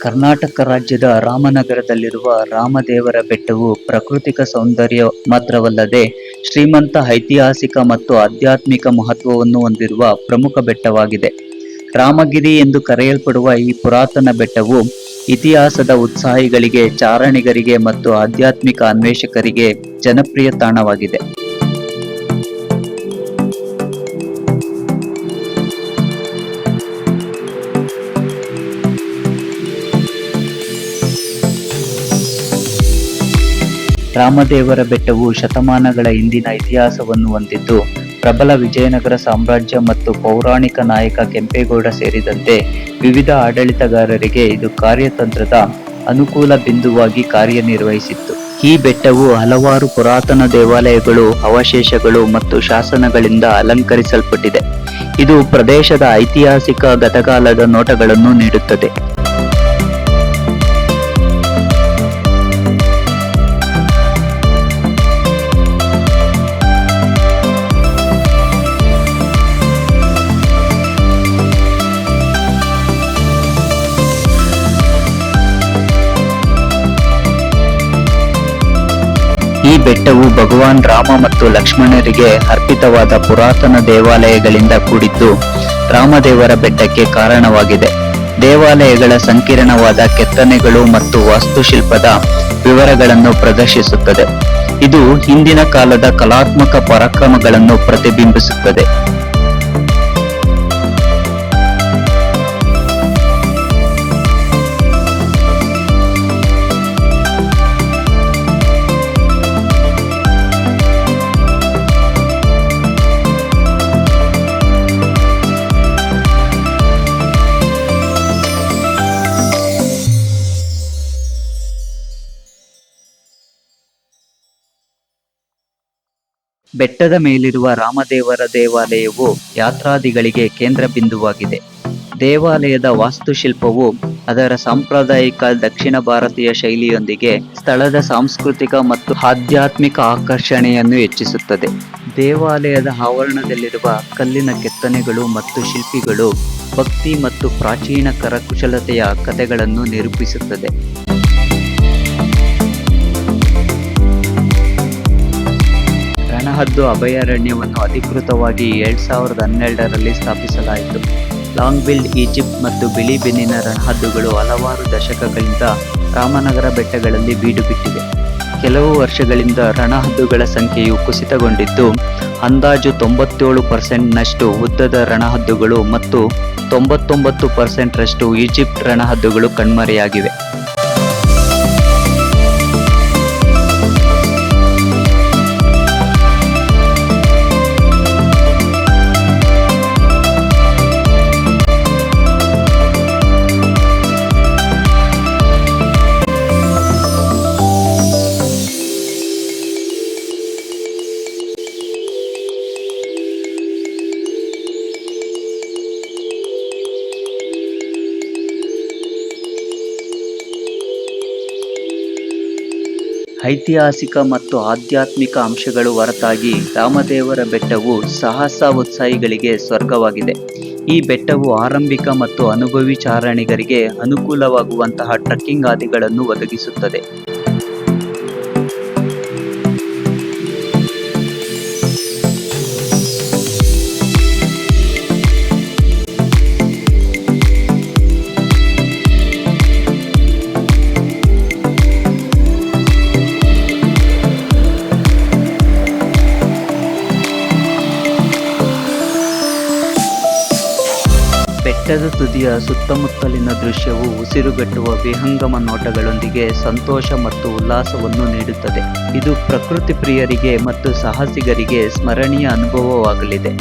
ಕರ್ನಾಟಕ ರಾಜ್ಯದ ರಾಮನಗರದಲ್ಲಿರುವ ರಾಮದೇವರ ಬೆಟ್ಟವು ಪ್ರಾಕೃತಿಕ ಸೌಂದರ್ಯ ಮಾತ್ರವಲ್ಲದೆ ಶ್ರೀಮಂತ ಐತಿಹಾಸಿಕ ಮತ್ತು ಆಧ್ಯಾತ್ಮಿಕ ಮಹತ್ವವನ್ನು ಹೊಂದಿರುವ ಪ್ರಮುಖ ಬೆಟ್ಟವಾಗಿದೆ. ರಾಮಗಿರಿ ಎಂದು ಕರೆಯಲ್ಪಡುವ ಈ ಪುರಾತನ ಬೆಟ್ಟವು ಇತಿಹಾಸದ ಉತ್ಸಾಹಿಗಳಿಗೆ, ಚಾರಣಿಗರಿಗೆ ಮತ್ತು ಆಧ್ಯಾತ್ಮಿಕ ಅನ್ವೇಷಕರಿಗೆ ಜನಪ್ರಿಯ ತಾಣವಾಗಿದೆ. ರಾಮದೇವರ ಬೆಟ್ಟವು ಶತಮಾನಗಳ ಹಿಂದಿನ ಇತಿಹಾಸವನ್ನು ಹೊಂದಿದ್ದು, ಪ್ರಬಲ ವಿಜಯನಗರ ಸಾಮ್ರಾಜ್ಯ ಮತ್ತು ಪೌರಾಣಿಕ ನಾಯಕ ಕೆಂಪೇಗೌಡ ಸೇರಿದಂತೆ ವಿವಿಧ ಆಡಳಿತಗಾರರಿಗೆ ಇದು ಕಾರ್ಯತಂತ್ರದ ಅನುಕೂಲ ಬಿಂದುವಾಗಿ ಕಾರ್ಯನಿರ್ವಹಿಸಿತ್ತು. ಈ ಬೆಟ್ಟವು ಹಲವಾರು ಪುರಾತನ ದೇವಾಲಯಗಳು, ಅವಶೇಷಗಳು ಮತ್ತು ಶಾಸನಗಳಿಂದ ಅಲಂಕರಿಸಲ್ಪಟ್ಟಿದೆ. ಇದು ಪ್ರದೇಶದ ಐತಿಹಾಸಿಕ ಗತಕಾಲದ ನೋಟಗಳನ್ನು ನೀಡುತ್ತದೆ. ಬೆಟ್ಟವು ಭಗವಾನ್ ರಾಮ ಮತ್ತು ಲಕ್ಷ್ಮಣರಿಗೆ ಅರ್ಪಿತವಾದ ಪುರಾತನ ದೇವಾಲಯಗಳಿಂದ ಕೂಡಿದ್ದು ರಾಮದೇವರ ಬೆಟ್ಟಕ್ಕೆ ಕಾರಣವಾಗಿದೆ. ದೇವಾಲಯಗಳ ಸಂಕೀರ್ಣವಾದ ಕೆತ್ತನೆಗಳು ಮತ್ತು ವಾಸ್ತುಶಿಲ್ಪದ ವಿವರಗಳನ್ನು ಪ್ರದರ್ಶಿಸುತ್ತದೆ. ಇದು ಹಿಂದಿನ ಕಾಲದ ಕಲಾತ್ಮಕ ಪರಾಕ್ರಮಗಳನ್ನು ಪ್ರತಿಬಿಂಬಿಸುತ್ತದೆ. ಬೆಟ್ಟದ ಮೇಲಿರುವ ರಾಮದೇವರ ದೇವಾಲಯವು ಯಾತ್ರಾದಿಗಳಿಗೆ ಕೇಂದ್ರ ಬಿಂದುವಾಗಿದೆ. ದೇವಾಲಯದ ವಾಸ್ತುಶಿಲ್ಪವು ಅದರ ಸಾಂಪ್ರದಾಯಿಕ ದಕ್ಷಿಣ ಭಾರತೀಯ ಶೈಲಿಯೊಂದಿಗೆ ಸ್ಥಳದ ಸಾಂಸ್ಕೃತಿಕ ಮತ್ತು ಆಧ್ಯಾತ್ಮಿಕ ಆಕರ್ಷಣೆಯನ್ನು ಹೆಚ್ಚಿಸುತ್ತದೆ. ದೇವಾಲಯದ ಆವರಣದಲ್ಲಿರುವ ಕಲ್ಲಿನ ಕೆತ್ತನೆಗಳು ಮತ್ತು ಶಿಲ್ಪಿಗಳು ಭಕ್ತಿ ಮತ್ತು ಪ್ರಾಚೀನ ಕರಕುಶಲತೆಯ ಕಥೆಗಳನ್ನು ನಿರೂಪಿಸುತ್ತದೆ. ರಣಹದ್ದು ಅಭಯಾರಣ್ಯವನ್ನು ಅಧಿಕೃತವಾಗಿ ಎರಡ್ ಸಾವಿರದ ಹನ್ನೆರಡರಲ್ಲಿ ಸ್ಥಾಪಿಸಲಾಯಿತು. ಲಾಂಗ್ ಬಿಲ್ ಈಜಿಪ್ಟ್ ಮತ್ತು ಬಿಳಿ ಬೆನ್ನಿನ ರಣಹದ್ದುಗಳು ಹಲವಾರು ದಶಕಗಳಿಂದ ರಾಮನಗರ ಬೆಟ್ಟಗಳಲ್ಲಿ ಬೀಡು ಬಿಟ್ಟಿವೆ. ಕೆಲವು ವರ್ಷಗಳಿಂದ ರಣಹದ್ದುಗಳ ಸಂಖ್ಯೆಯು ಕುಸಿತಗೊಂಡಿದ್ದು, ಅಂದಾಜು ತೊಂಬತ್ತೇಳು ಪರ್ಸೆಂಟ್ನಷ್ಟು ಉದ್ದದ ರಣಹದ್ದುಗಳು ಮತ್ತು ತೊಂಬತ್ತೊಂಬತ್ತು ಪರ್ಸೆಂಟ್ರಷ್ಟು ಈಜಿಪ್ಟ್ ರಣಹದ್ದುಗಳು ಕಣ್ಮರೆಯಾಗಿವೆ. ಐತಿಹಾಸಿಕ ಮತ್ತು ಆಧ್ಯಾತ್ಮಿಕ ಅಂಶಗಳು ಹೊರತಾಗಿ ರಾಮದೇವರ ಬೆಟ್ಟವು ಸಾಹಸ ಉತ್ಸಾಹಿಗಳಿಗೆ ಸ್ವರ್ಗವಾಗಿದೆ. ಈ ಬೆಟ್ಟವು ಆರಂಭಿಕ ಮತ್ತು ಅನುಭವಿ ಚಾರಣಿಗರಿಗೆ ಅನುಕೂಲವಾಗುವಂತಹ ಟ್ರೆಕ್ಕಿಂಗ್ ಆದಿಗಳನ್ನು ಒದಗಿಸುತ್ತದೆ. ಬೆಟ್ಟದ ತುದಿಯ ಸುತ್ತಮುತ್ತಲಿನ ದೃಶ್ಯವು ಉಸಿರುಗಟ್ಟುವ ವಿಹಂಗಮ ನೋಟಗಳೊಂದಿಗೆ ಸಂತೋಷ ಮತ್ತು ಉಲ್ಲಾಸವನ್ನು ನೀಡುತ್ತದೆ. ಇದು ಪ್ರಕೃತಿ ಪ್ರಿಯರಿಗೆ ಮತ್ತು ಸಾಹಸಿಗರಿಗೆ ಸ್ಮರಣೀಯ ಅನುಭವವಾಗಲಿದೆ.